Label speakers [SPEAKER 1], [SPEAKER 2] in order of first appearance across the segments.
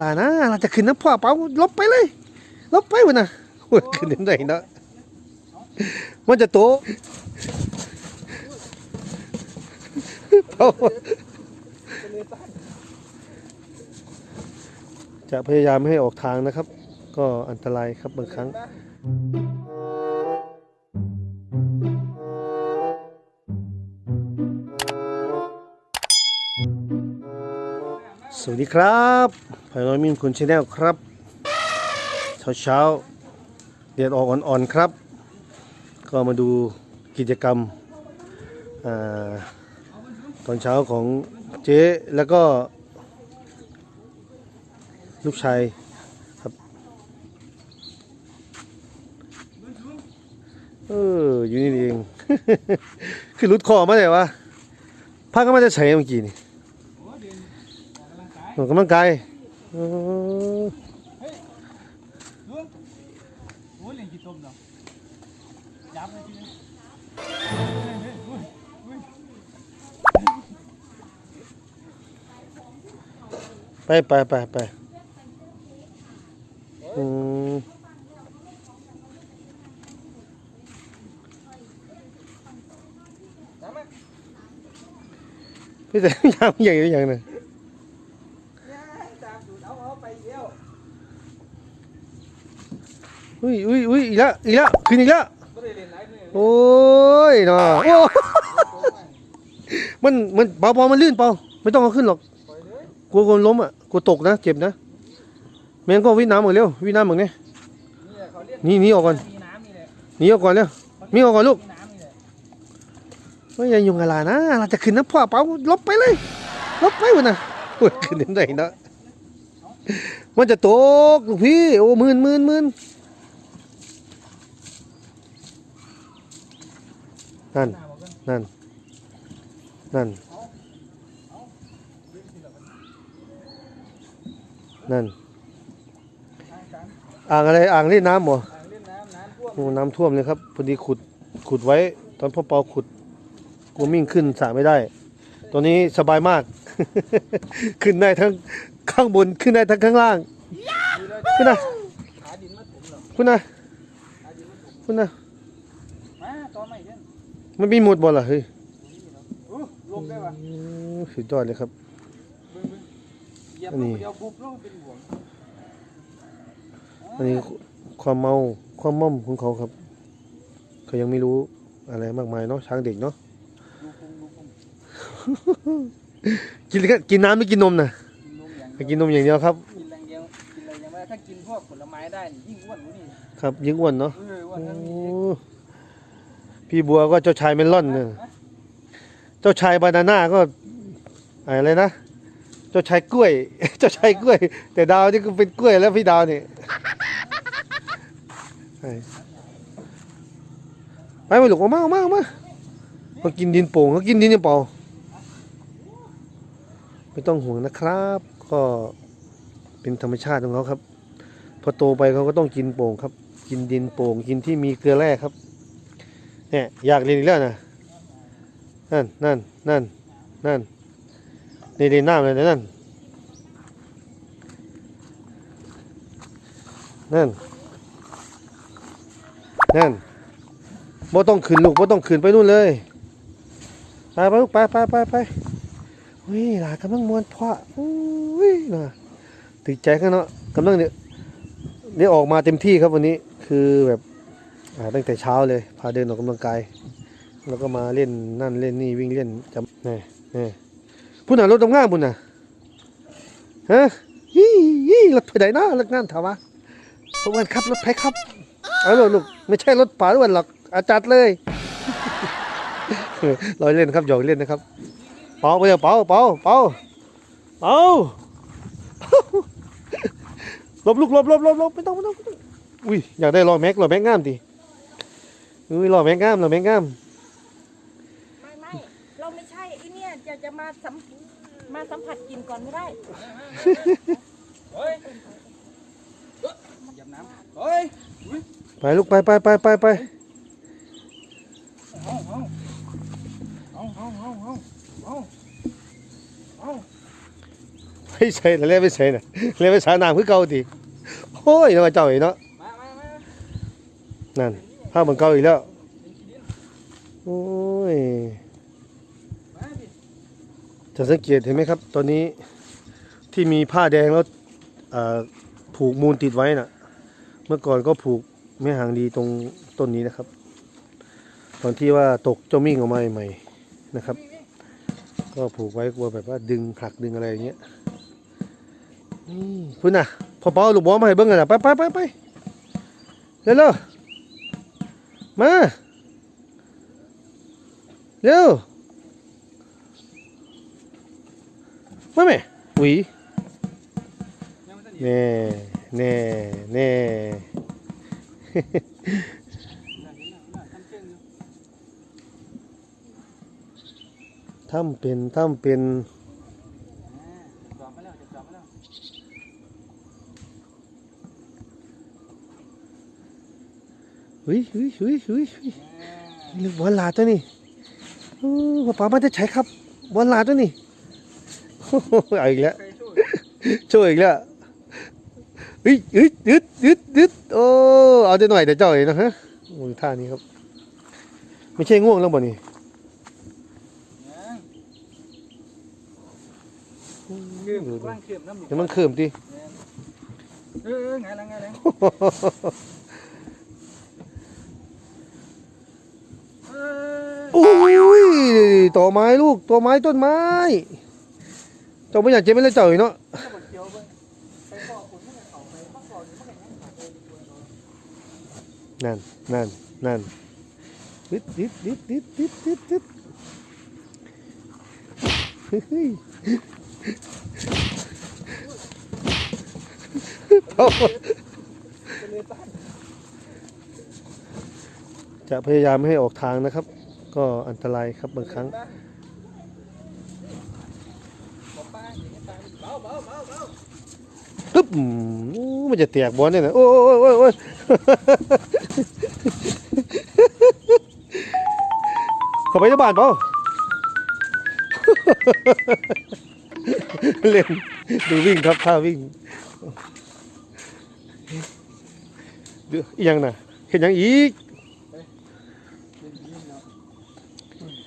[SPEAKER 1] ลานะเราจะขึ้นน้ำพ่อเปล่าลบไปเลย ลบไปวะนะโอ้ยขึ้นยังไงเนาะมันจะโตเปล่าจะพยายามไม่ให้ออกทางนะครับ ก็อันตรายครับบางครั้งสวัสดีครับ น้อยมินคุณชาแนลครับ เช้าเช้าๆเดือดออกอ่อนๆครับ ก็มาดูกิจกรรมอตอนเช้าของเจ๊แล้วก็ลูกชายครับเอออยู่นี่เองคือรุดคอมาเลยวะพาก็มาจะใช้เมื่อกี้นี่ออกกำลังกาย
[SPEAKER 2] Ừ. Bay bay bay
[SPEAKER 1] bay. Ừ. Bây giờ nhau vậy nhận này อุ้ยอุ้ยอีกแล้วอีกแล้วขึ้นอีกแล้วโอ้ยเนาะโอ้มันมันเบาเบามันลื่นเปล่าไม่ต้องเอาขึ้นหรอกกลัวคนล้มอะกลัวตกนะเจ็บนะแมงก็วิ่งน้ำเหมดเร็ววิ่งน้ำเหมดเนี่ย
[SPEAKER 2] นี่
[SPEAKER 1] นีหนีออกก่อน
[SPEAKER 2] นี่
[SPEAKER 1] ออกก่อนเร็วมีออกก่อนลูกไม่ยังยุงอะไรนะเราจะขึ้นน้ำพ่อเปล่าลบไปเลยลบไปวะนะโอ้ขึ้นยังไงเนาะมันจะตกลูกพี่โอ้หมื่นหมื่นหมื่น นั่น
[SPEAKER 2] หน้าบอกกัน
[SPEAKER 1] นั่น นั่น นั่น
[SPEAKER 2] ทางการ
[SPEAKER 1] อ่างอะไรอ่างเล่นน้ำเหรอ
[SPEAKER 2] ทางเล่นน้ำน้ำท่วม
[SPEAKER 1] โอ้น้ำท่วมเลยครับพอดีขุดขุดไว้ ตอนพ่อเปาขุดกลัวมิ่งขึ้นสระไม่ได้ ตอนนี้สบายมาก ขึ้นได้ทั้งข้างบนขึ้นได้ทั้งข้างล่าง
[SPEAKER 2] ดีเลย
[SPEAKER 1] ขึ้นนะ
[SPEAKER 2] หาดินมาถมเหรอ
[SPEAKER 1] ขึ้นนะ
[SPEAKER 2] หาดินมาถม
[SPEAKER 1] ขึ้นนะ
[SPEAKER 2] มาตอนใหม่เช่น
[SPEAKER 1] มันมีหมดบ่ล่ะเฮ้ย
[SPEAKER 2] โอ้ลงได้ปะ
[SPEAKER 1] อืมสุดยอดเลยครับ
[SPEAKER 2] เบิ่งเบิ่งเหยียบ
[SPEAKER 1] อัน
[SPEAKER 2] ล
[SPEAKER 1] นี้
[SPEAKER 2] งเดียวบุบลงเป็นห่วง
[SPEAKER 1] อันนี้ความเมาความม่อมของเขาครับ เขายังไม่รู้อะไรมากมายเนาะช้างเด็กเนาะ
[SPEAKER 2] ดูพุงดูพุง
[SPEAKER 1] กินแค่กินน้ำไม่กินนมนะ
[SPEAKER 2] กินนมอย่าง
[SPEAKER 1] ไป
[SPEAKER 2] เดียว
[SPEAKER 1] กินนมอย่างเดียวครับ
[SPEAKER 2] กินแรงเดียวกินอะไรอย่างเดียวถ้ากินพวกผลไม้ได้นี่ยิ่งอ้วนกว่านี่
[SPEAKER 1] ครับยิ่งอ้วนเนาะ พี่บัวก็เจ้าชายเมลอนเนี่ยเจ้าชายบานาน่าก็อะไรนะ เจ้าชายกล้วย เจ้าชายกล้วย แต่ดาวนี่ก็เป็นกล้วยแล้วพี่ดาวนี่ไปไปไปลูกออกมาออกมาออกมาเขากินดินโป่งเขากินดินยังเปล่าไม่ต้องห่วงนะครับ ก็เป็นธรรมชาติของเขาครับ พอโตไปเขาก็ต้องกินโป่งครับ กินดินโป่งกินที่มีเกลือแร่ครับ เนี่ยอยากเรียนอีกแล้วนะนั่นนั่นนั่นนั่นนี่เรียนน้ำเลยนะนั่นนั่นนั่นบ่ต้องขึ้นลูกบ่ต้องขึ้นไปนู่นเลยไปไปลูกไปไปไปไปอุ้ยหลานกำลังมวนพ่ออุ้ยนะติดใจข้างเนาะกำลังเนี่ยเนี่ยออกมาเต็มที่ครับวันนี้คือแบบ ตั้งแต่เช้าเลย พาเดินออกกำลังกาย แล้วก็มาเล่นนั่นเล่นนี่วิ่งเล่นจำนี่นี่พุ่นน่ะรถตรงง่างพุ่นน่ะฮะยี่ยี่รถไปไหนนะรถงานถามว่าสวัสดีครับรถไผครับเอาลูกไม่ใช่รถป๋าด้วนหรอกอาจัดเลยเราเล่นครับหยอกเล่นนะครับ เป่าไปเดี๋ยเป่าเป่าเป่าเป่าลบลูกลบลบลบลบไม่ต้องไม่ต้องไม่ต้องอุ้ยอยากได้รอยแม็กรอยแม็กงามดิ อุ้ยรอยแม็กงามรอยแม็กงาม
[SPEAKER 3] ไม่ไม่เราไม่ใช่ไอ้เนี่ยจะจะมาสัมมาสัมผัสกลินก่อนไม่ได้
[SPEAKER 2] เฮ้ยเหยียบน้ำเฮ้ย
[SPEAKER 1] ไปลูกไปไปไปไปไป
[SPEAKER 2] เอาเอาเอาเอาเอาเอาเอาเอา
[SPEAKER 1] ไม่ใช่แต่เล่นไม่ใช่น่ะเล่นไปสาน้ำคือเก่าติโอ้ยเนาะเจ้าอีกเนาะ
[SPEAKER 2] มามามา
[SPEAKER 1] นั่น ภาพมันเก่าอีกแล้ว โอ้ย จะสังเกตเห็นไหมครับ ตอนนี้ที่มีผ้าแดงแล้วผูกมูลติดไว้น่ะ เมื่อก่อนก็ผูกแม่หางดีตรงต้นนี้นะครับ ตอนที่ว่าตกเจ้ามิ่งออกมาใหม่นะครับ ก็ผูกไว้กลัวแบบว่าดึงหักดึงอะไรอย่างเงี้ยนี่พุ่นน่ะพอเป้าลูกบอลมาให้เบิ้งกันนะไปไปไปไปเร็วเร็ว มา เร็วมาแม่หวี
[SPEAKER 2] ยังไม่ทัน
[SPEAKER 1] แน่แน่แน่
[SPEAKER 2] ทำเป็
[SPEAKER 1] นทำเป็น
[SPEAKER 2] จอบมาแล้วจะจอบมาแล้ว
[SPEAKER 1] หุยหุยหุยหุยหุยนี่บอลลาตัวนี้ป้าป๋ามันจะใช้ครับบอลลาตัวนี้โอ้โหเอาอีกแล้ว
[SPEAKER 2] ช่วย
[SPEAKER 1] อีกแล้วเฮ้ยเฮ้ยดึดดึดดึดโอ้เอาจะหน่อยแต่เจ้าเองนะฮะโอ้ท่านี้ครับ ไม่ใช่ง่วงแล้วบ่นี่
[SPEAKER 2] ยังคือร่างเขียมน้ำหนุ
[SPEAKER 1] เดี๋ยวมันเขิมดิ
[SPEAKER 2] เออไงล่ะไงล่ะเออ
[SPEAKER 1] โอ้ย ต่อไม้ลูกต่อไม้ต้นไม้เจ้าไม่อยากเจ็บไม่เลยเจ้าอีกเนาะ
[SPEAKER 2] ถ้าบดเกี่ยวไปไปก่อคุณให้เขาไปมาก่อนั่นนั่
[SPEAKER 1] นนั่นนั่นดิดดิดดิดดิดดิดดิดดิดเฮ้ยเอา
[SPEAKER 2] จะเลยต้าน
[SPEAKER 1] จะพยายามไม่ให้ออกทางนะครับ ก็อันตรายครับบางครั้ง
[SPEAKER 2] ปึ๊บ
[SPEAKER 1] มันจะแตกบอลเนี่ยนะโอ้ยโอ้ยโอ้ยโอ้เข้าไปในบ้านเปล่าเล่นดูวิ่งครับท่าวิ่งเดูอีหยังนะเห็นยังอีก
[SPEAKER 2] เป็นยิงเนาะ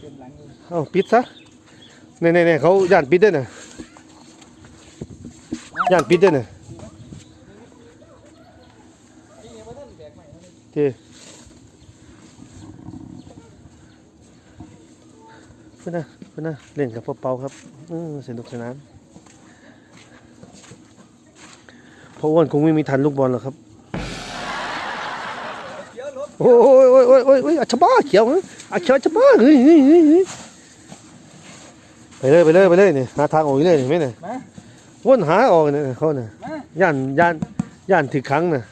[SPEAKER 2] เป็นหลัง เอา
[SPEAKER 1] ปิดซะเนี่ยเนี่ยเน่เขาย่านปิดด้วยน่ะย่านปิดด้วยน่ะ
[SPEAKER 2] นี่ยังไม่ทันแบกใหม่เลย
[SPEAKER 1] เจ้เพื่อนนะเพื่อนนะเล่นกับพ่อเปาครับเออสนุกสนานเพราะอ้วนคงไม่มีทันลูกบอลหรอกครับ โอ้ยโอ้ยโอ้ยโอ้ยอ้ยอัชบ้าเขียวเอ้ยอัชบ้าอัชบ้าเฮ้ยเฮ้ยเฮ้ยเฮ้ย ไปเลยไปเลยไปเลยเนี่ยหาทางออกอีกเลยเห็นไหมเนี่ย
[SPEAKER 2] มา
[SPEAKER 1] วนหาออกเนี่ยเขาเนี่ย
[SPEAKER 2] มา
[SPEAKER 1] ย่านย่านย่านถึกครั้งน่ะ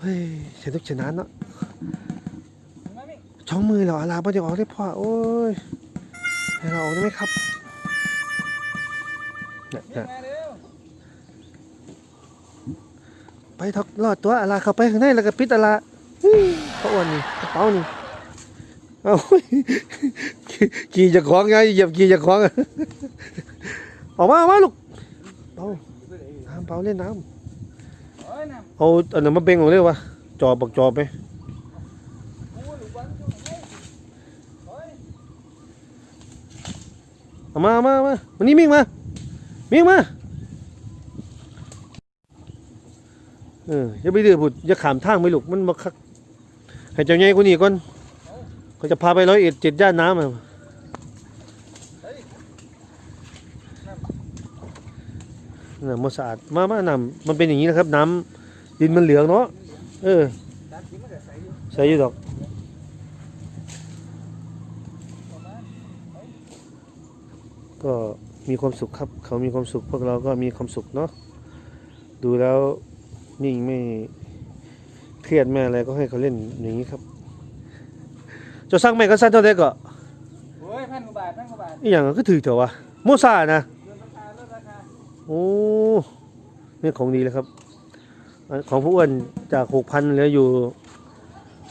[SPEAKER 1] เฮ้ยสนุกสนานเนาะ
[SPEAKER 2] มามิ
[SPEAKER 1] ช่องมือเราอาลาบ่จะออกได้พ่อโอ้ยให้เราออกได้ไหมครับเนี่ย
[SPEAKER 2] มิ
[SPEAKER 1] เนี่ย
[SPEAKER 2] มาเร็ว
[SPEAKER 1] ไปทักรอดตัวอาลาเข้าไปข้างในแล้วก็ปิดอาลาอื้อเขาอ้วนนี่กระเป๋านี่ เอาขี่จะคล้องไงเหยียบขี่จะคล้องออกมาออกมาลูกเปาน้ำเปาเล่นน้ำเอาอันนั้นมาเบ่งออกเลยวะจอบบักจอบไหม
[SPEAKER 2] โอ้ยลูกมให้โอ้ย
[SPEAKER 1] เอามามามาวันนี้มิ่งมา มิ่งมา เอออย่าไปดื้อพุดอย่าขามทางไปลูกมันมาคัก ให้เจ้าใหญ่กว่านี้ก่อน เขาจะพาไปร้อยเอ็ดเจ็ดย่านน้ำอะน้ำมันสะอาดมามาน้ำมันเป็นอย่างนี้นะครับ น้ำดินมันเหลืองเนาะเออ
[SPEAKER 2] ใส่อยู่
[SPEAKER 1] ใส่อยู่ดอกก็มีความสุขครับ เขามีความสุขพวกเราก็มีความสุขเนาะดูแล้วนิ่งไม่เครียดแม่อะไรก็ให้เขาเล่นอย่างนี้ครับ จะสร้างแม่ก็สร้างเท่าไหร่ก็
[SPEAKER 2] โอ้ยพันกว่าบาทพันกว่าบาท
[SPEAKER 1] อหย่างก็ถือเถอะวะโมซานะ
[SPEAKER 2] เดือนราคาลดราคา
[SPEAKER 1] โอ้เนี่ยของดีเลยครับอันของผู้อ้วนจากหกพันเหลืออยู่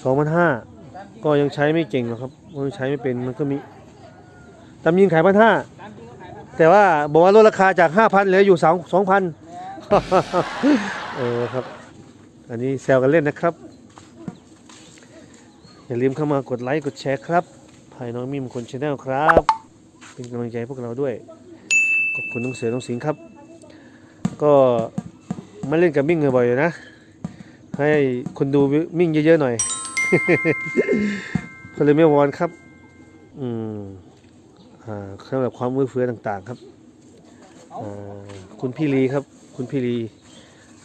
[SPEAKER 1] สองพันห้า
[SPEAKER 2] ตามจริง
[SPEAKER 1] ก็ยังใช้ไม่เก่งหรอกครับยังใช้ไม่เป็นมันก็มีตามยิงขายพันห้า
[SPEAKER 2] ตามจริงเขาขายพัน
[SPEAKER 1] แต่ว่าบอกว่าลดราคาจากห้าพันเหลืออยู่สองสองพัน
[SPEAKER 2] แม่
[SPEAKER 1] เออครับ อันนี้แซวกันเล่นนะครับ อย่าลืมเข้ามากดไลค์กดแชร์ครับภายน้องมิมคนชาแนลครับ เป็นกำลังใจให้พวกเราด้วย ขอบคุณน้องเสือน้องสิงห์ครับ ก็มาเล่นกับมิ่งบ่อยๆนะ ให้คนดูมิ่งเยอะๆหน่อยก็เลยไม่วอนครับ อืมอ่าสำหรับความมือเฟือต่างๆครับอ่าคุณพี่ลีครับ คุณพี่ลี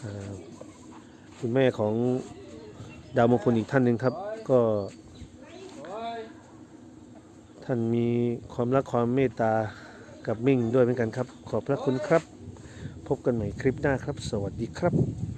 [SPEAKER 1] อ่าคุณแม่ของดาวมงคลอีกท่านหนึ่งครับ ก็ท่านมีความรักความเมตตากับมิ่งด้วยเหมือนกันครับ ขอบพระคุณครับ พบกันใหม่คลิปหน้าครับ สวัสดีครับ